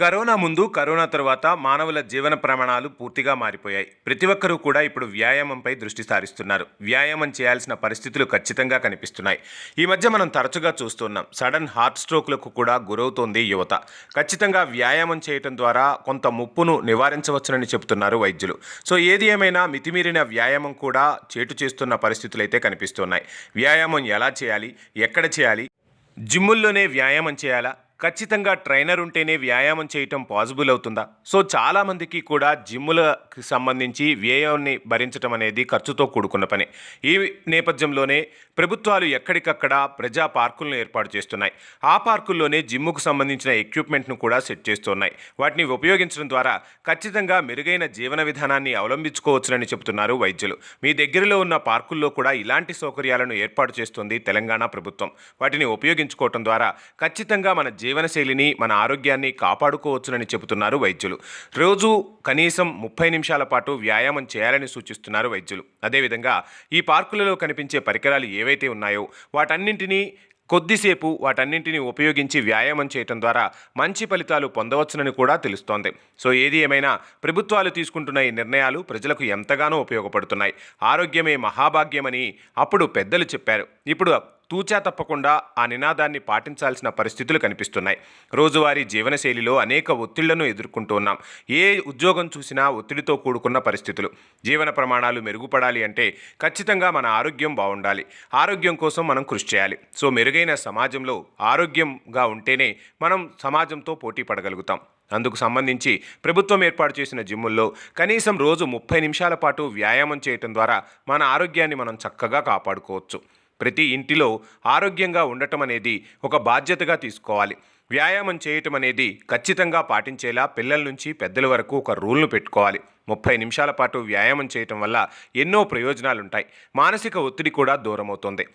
Corona ముందు corona తర్వాత మానవుల జీవన ప్రమాణాలు పూర్తిగా మారిపోయాయి. ప్రతి ఒక్కరూ కూడా ఇప్పుడు వ్యాయామంపై దృష్టి సారిస్తున్నారు. వ్యాయామం చేయాల్సిన పరిస్థితులు ఖచ్చితంగా కనిపిస్తున్నాయి. ఈ మధ్య మనం తరచుగా చూస్తున్నాం సడన్ హార్ట్ స్ట్రోక్లకు కూడా గురవుతోంది యువత. ఖచ్చితంగా వ్యాయామం చేయటం ద్వారా కొంత ముప్పును నివారించవచ్చునని చెబుతున్నారు వైద్యులు. సో ఏది ఏమైనా మితిమీరిన వ్యాయామం కూడా చేటు చేస్తున్న పరిస్థితులు అయితే కనిపిస్తున్నాయి. వ్యాయామం ఎలా చేయాలి? ఎక్కడ చేయాలి? జిమ్ముల్లోనే వ్యాయామం చేయాలా? ఖచ్చితంగా ట్రైనర్ ఉంటేనే వ్యాయామం చేయటం పాసిబుల్ అవుతుందా? సో చాలామందికి కూడా జిమ్ములకి సంబంధించి వ్యయాన్ని భరించడం అనేది ఖర్చుతో కూడుకున్న పని. ఈ నేపథ్యంలోనే ప్రభుత్వాలు ఎక్కడికక్కడ ప్రజా పార్కులను ఏర్పాటు చేస్తున్నాయి. ఆ పార్కుల్లోనే జిమ్ముకు సంబంధించిన ఎక్విప్మెంట్ను కూడా సెట్ చేస్తున్నాయి. వాటిని ఉపయోగించడం ద్వారా ఖచ్చితంగా మెరుగైన జీవన విధానాన్ని అవలంబించుకోవచ్చునని చెబుతున్నారు వైద్యులు. మీ దగ్గరలో ఉన్న పార్కుల్లో కూడా ఇలాంటి సౌకర్యాలను ఏర్పాటు చేస్తుంది తెలంగాణ ప్రభుత్వం. వాటిని ఉపయోగించుకోవటం ద్వారా ఖచ్చితంగా మన జీవనశైలిని మన ఆరోగ్యాన్ని కాపాడుకోవచ్చునని చెబుతున్నారు వైద్యులు. రోజు కనీసం ముప్పై నిమిషాల పాటు వ్యాయామం చేయాలని సూచిస్తున్నారు వైద్యులు. అదేవిధంగా ఈ పార్కులలో కనిపించే పరికరాలు ఏవైతే ఉన్నాయో వాటన్నింటినీ కొద్దిసేపు వాటన్నింటినీ ఉపయోగించి వ్యాయామం చేయటం ద్వారా మంచి ఫలితాలు పొందవచ్చునని కూడా తెలుస్తోంది. సో ఏది ఏమైనా ప్రభుత్వాలు తీసుకుంటున్న ఈ నిర్ణయాలు ప్రజలకు ఎంతగానో ఉపయోగపడుతున్నాయి. ఆరోగ్యమే మహాభాగ్యమని అప్పుడు పెద్దలు చెప్పారు. ఇప్పుడు తూచా తప్పకుండా ఆ నినాదాన్ని పాటించాల్సిన పరిస్థితులు కనిపిస్తున్నాయి. రోజువారీ జీవనశైలిలో అనేక ఒత్తిళ్ళను ఎదుర్కొంటూ ఉన్నాం. ఏ ఉద్యోగం చూసినా ఒత్తిడితో కూడుకున్న పరిస్థితులు. జీవన ప్రమాణాలు మెరుగుపడాలి అంటే ఖచ్చితంగా మన ఆరోగ్యం బాగుండాలి. ఆరోగ్యం కోసం మనం కృషి చేయాలి. సో మెరుగైన సమాజంలో ఆరోగ్యంగా ఉంటేనే మనం సమాజంతో పోటీ పడగలుగుతాం. అందుకు సంబంధించి ప్రభుత్వం ఏర్పాటు చేసిన జిమ్ముల్లో కనీసం రోజు ముప్పై నిమిషాల పాటు వ్యాయామం చేయటం ద్వారా మన ఆరోగ్యాన్ని మనం చక్కగా కాపాడుకోవచ్చు. ప్రతి ఇంటిలో ఆరోగ్యంగా ఉండటం అనేది ఒక బాధ్యతగా తీసుకోవాలి. వ్యాయామం చేయటం అనేది ఖచ్చితంగా పాటించేలా పిల్లల నుంచి పెద్దల వరకు ఒక రూల్ను పెట్టుకోవాలి. ముప్పై నిమిషాల పాటు వ్యాయామం చేయటం వల్ల ఎన్నో ప్రయోజనాలుంటాయి. మానసిక ఒత్తిడి కూడా దూరమవుతుంది.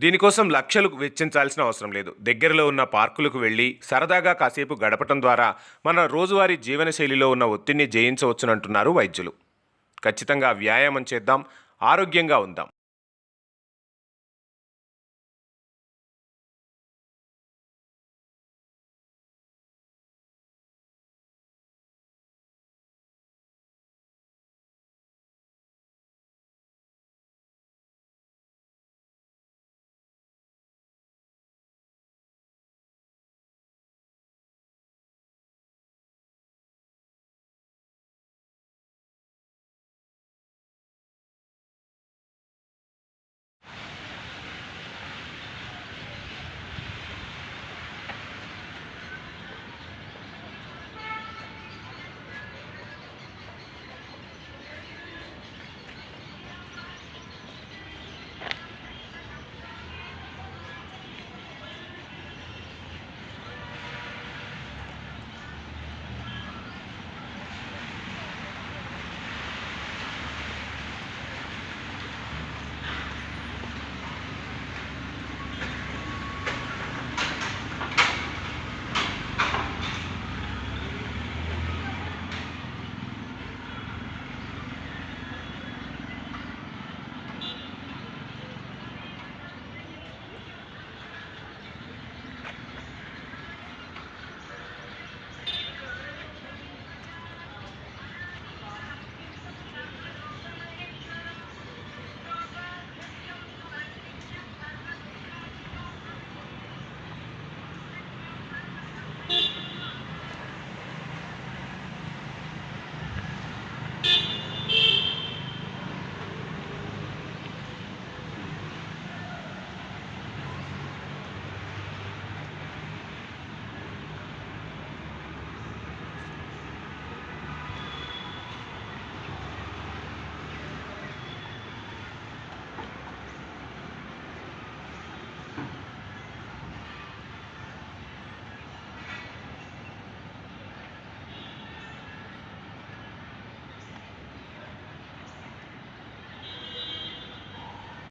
దీనికోసం లక్షలు వెచ్చించాల్సిన అవసరం లేదు. దగ్గరలో ఉన్న పార్కులకు వెళ్ళి సరదాగా కాసేపు గడపటం ద్వారా మన రోజువారీ జీవనశైలిలో ఉన్న ఒత్తిడిని జయించవచ్చునంటున్నారు వైద్యులు. ఖచ్చితంగా వ్యాయామం చేద్దాం. ఆరోగ్యంగా ఉందాం.